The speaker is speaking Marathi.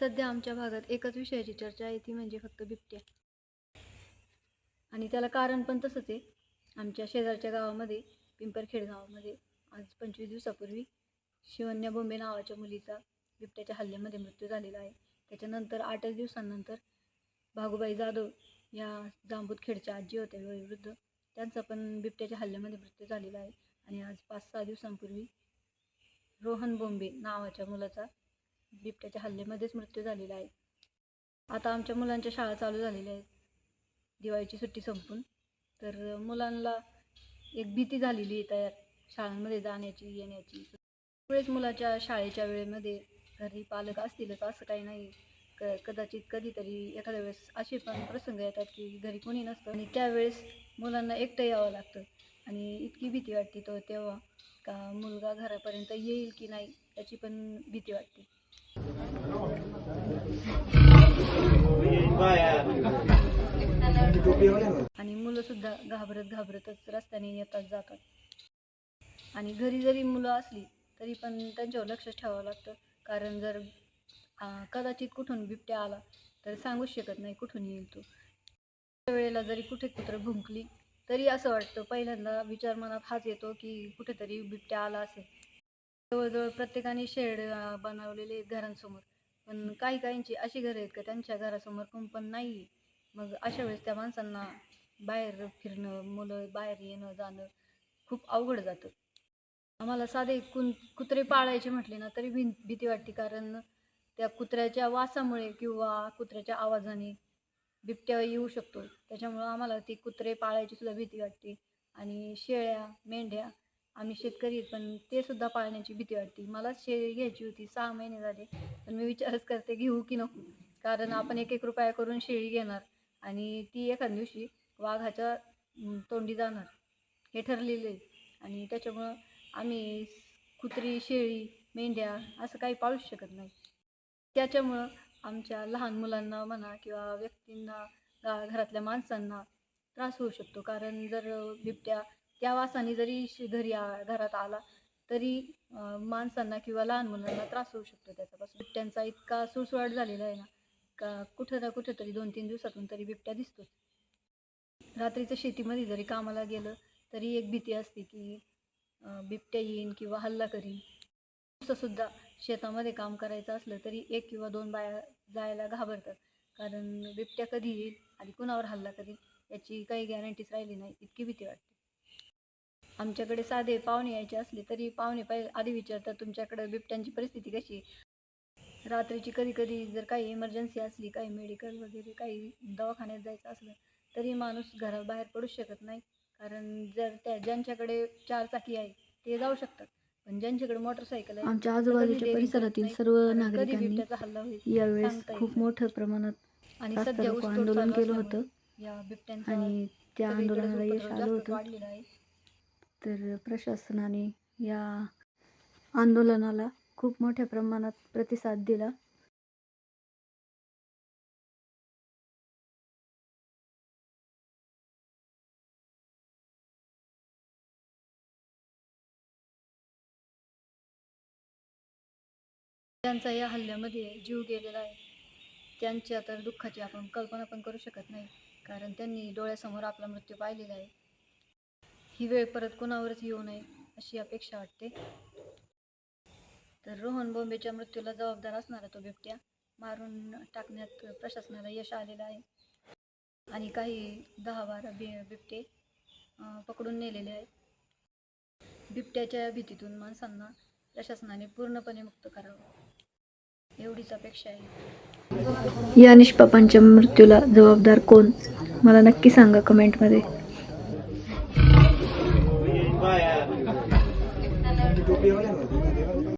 सध्या आमच्या भागात एकच विषयाची चर्चा आहे ती म्हणजे फक्त बिबट्या. आणि त्याला कारण पण तसंच आहे. आमच्या शेजारच्या गावामध्ये पिंपरखेड गावामध्ये आज पंचवीस दिवसापूर्वी शिवन्या बोंबे नावाच्या मुलीचा बिबट्याच्या हल्ल्यामध्ये मृत्यू झालेला आहे. त्याच्यानंतर आठच दिवसांनंतर भागुबाई जाधव या जांबूतखेडच्या आजी होत्या वयोवृद्ध त्यांचा पण बिबट्याच्या हल्ल्यामध्ये मृत्यू झालेला आहे. आणि आज पाच सहा दिवसांपूर्वी रोहन बोंबे नावाच्या मुलाचा बिबट्याच्या हल्ल्यामध्येच मृत्यू झालेला आहे. आता आमच्या मुलांच्या शाळा चालू झालेल्या आहेत. दिवाळीची सुट्टी संपून. तर मुलांना एक भीती झालेली आहे तयार शाळांमध्ये जाण्याची येण्याची. त्यामुळेच मुलाच्या शाळेच्या वेळेमध्ये घरी पालक असतीलच असं काही नाही क कदाचित कधीतरी एखाद्या वेळेस असे पण प्रसंग येतात की घरी कोणी नसतं आणि त्यावेळेस मुलांना एकटं यावं लागतं. आणि इतकी भीती वाटते तो तेव्हा का मुलगा घरापर्यंत येईल की नाही याची पण भीती वाटते. आणि मुलं सुद्धा घाबरत घाबरतच रस्त्याने येतात जातात. आणि घरी जरी मुलं असली तरी पण त्यांच्यावर लक्ष ठेवावं लागतं. कारण जर कदाचित कुठून बिबट्या आला तर सांगूच शकत नाही कुठून येईल तो. वेळेला जरी कुठे कुत्र भुंकली तरी असं वाटतं पहिल्यांदा विचार मनात हाच येतो की कुठेतरी बिबट्या आला असेल. जवळजवळ प्रत्येकाने शेड बनवलेले आहेत घरांसमोर. पण काही काहींची अशी घरं आहेत का त्यांच्या घरासमोर कुंपण नाही आहे मग अशा वेळेस त्या माणसांना बाहेर फिरणं मुलं बाहेर येणं जाणं खूप अवघड जातं. आम्हाला साधे कुन कुत्रे पाळायचे म्हटले ना तरी भी भीती वाटते. कारण त्या कुत्र्याच्या वासामुळे किंवा कुत्र्याच्या आवाजाने बिबट्या येऊ शकतो. त्याच्यामुळं आम्हाला ती कुत्रे पाळायची सुद्धा भीती वाटते. आणि शेळ्या मेंढ्या आम्ही शेतकरी पण ते सुद्धा पाळण्याची भीती वाटते. मला शेळी घ्यायची होती सहा महिने झाले पण मी विचारच करते घेऊ की नको? कारण आपण एक एक रुपया करून शेळी घेणार आणि ती एखाद दिवशी वाघाच्या तोंडी जाणार. हे ठरलेलं आहे. आणि त्याच्यामुळं आम्ही कुत्री शेळी मेंढ्या असं काही पाळूच शकत नाही. त्याच्यामुळं आमच्या लहान मुलांना म्हणा किंवा व्यक्तींना गा- घरातल्या माणसांना त्रास होऊ शकतो. कारण जर बिबट्या त्या वासाने जरी श- घरी आ- घरात आला तरी माणसांना किंवा लहान मुलांना त्रास होऊ शकतो त्याच्यापासून. बिबट्यांचा इतका सुळसुळाट झालेला आहे ना का कुठं ना कुठं तरी दोन तीन दिवसातून तरी बिबट्या दिसतोच. रात्रीचं शेतीमध्ये जरी कामाला गेलं तरी एक भीती असते की बिबट्या येईन किंवा हल्ला करीन. सुद्धा शेतामध्ये काम करायचं असलं तरी एक किंवा दोन बाया जायला घाबरतात. कारण बिबट्या कधी येईल आणि कुणावर हल्ला करेल याची काही गॅरंटीच राहिली नाही इतकी भीती वाटते. आमच्याकडे साधे पाहुणे यायचे असले तरी पाहुणे पहिले आधी विचारतात तुमच्याकडे बिबट्यांची परिस्थिती कशी आहे? रात्रीची कधी कधी जर काही इमर्जन्सी असली काही मेडिकल वगैरे काही दवाखान्यात जायचं असलं तरी माणूस घराबाहेर पडूच शकत नाही. कारण जर त्या ज्यांच्याकडे चार चाकी आहे ते जाऊ शकतात. पण ज्यांच्याकडे मोटरसायकल आहे आमच्या आजूबाजूच्या परिसरातील. सर्व नागरिकांनी यावेळेस खूप. मोठ्या प्रमाणात आणि सध्या आंदोलन केलं होतं आणि त्या आंदोलनाला यश आलं होतं तर प्रशासनाने या आंदोलनाला खूप मोठ्या प्रमाणात प्रतिसाद दिला त्यांचा या हल्ल्यामध्ये जीव गेलेला आहे त्यांच्या तर दुःखाची आपण कल्पना पण करू शकत नाही कारण त्यांनी डोळ्यासमोर आपला मृत्यू पाहिलेला आहे. ही वेळ परत कोणावरच येऊ नये अशी अपेक्षा वाटते. तर रोहन बोंबेच्या मृत्यूला जबाबदार असणारा तो बिबट्या मारून टाकण्यात प्रशासनाला यश आलेलं आहे. आणि काही दहा बारा बि बिबटे पकडून नेलेले आहेत. बिबट्याच्या भीतीतून माणसांना प्रशासनाने पूर्णपणे मुक्त करावं. एवढीच अपेक्षा आहे. या निष्पापांच्या मृत्यूला जबाबदार कोण? मला नक्की सांगा कमेंटमध्ये.